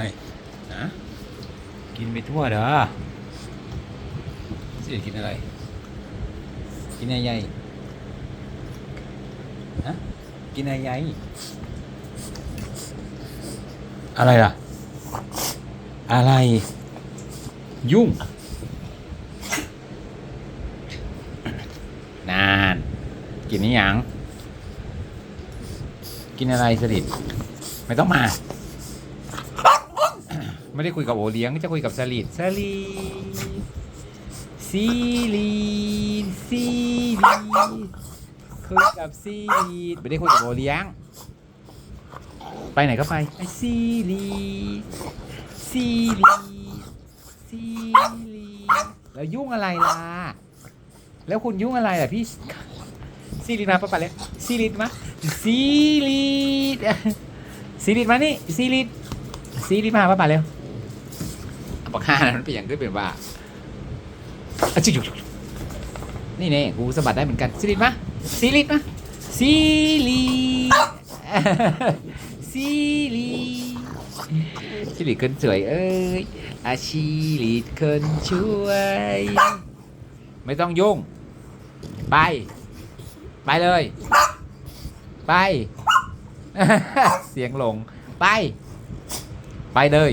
เลนะกินไปทั่วเด้อเสียกินอะไร กินใหญ่ใหญ่ฮะกินใหญ่ใหญ่อะไรล่ะ อะไร ยุ่งนาน กินนี่ยัง กินอะไรสลิดไม่ต้องมา ไม่ได้คุยกับโอเลี้ยง จะคุยกับสลิดสลีซีลีซีลีคุยกับซีลีไม่ได้คุยกับโอเลี้ยง ไปไหนก็ไปไอซีลีซีลีซีลีแล้วยุ่งอะไรล่ะ แล้วคุณยุ่งอะไรล่ะพี่ซีลีมาปะปะเลยซีลีมาซีลีซีลีมานี่ซีลีซีรีส์มาป้าป่าเร็ว บักห้านั้นเป็นอย่างก็เป็นว่าอะจิกนี่เนี่ยกูสะบัดได้เหมือนกันซีริตมะซีริตมะซีรีซีรีซีรีคนสวยเอ้ยอาชีรีคนช่วย ไม่ต้องยุ่ง ไป ไปเลย ไป เสียงหลง ไป ไปเลย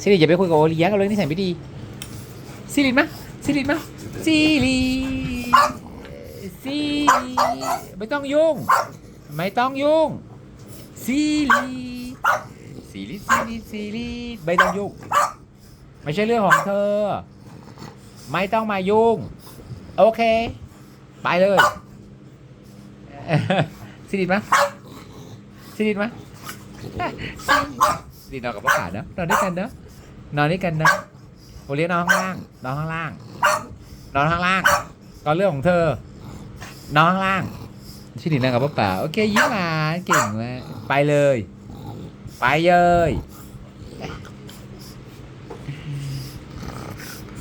ซิริอย่าไปคุยกับโอเลี้ยงเอาเลยนิสัยไม่ดีซิริมาซิริมาซิริซิริไม่ต้องยุ่ง ไม่ต้องยุ่งซิริซิริซิริซิริไม่ต้องยุ่ง ไม่ใช่เรื่องของเธอ ไม่ต้องมายุ่ง โอเค ไปเลยซิริมาซิริมาซิรินอนกับพ่อขาเนาะนอนด้วยกันเนาะ นอนนี่กันนะโอเลี้ยนอนข้างล่างนอนข้างล่างนอนข้างล่างก็เรื่องของเธอนอนข้างล่างชินินนั่งกับป้าป่าโอเคยิ้มหาเก่งเลยไปเลย ไปเลย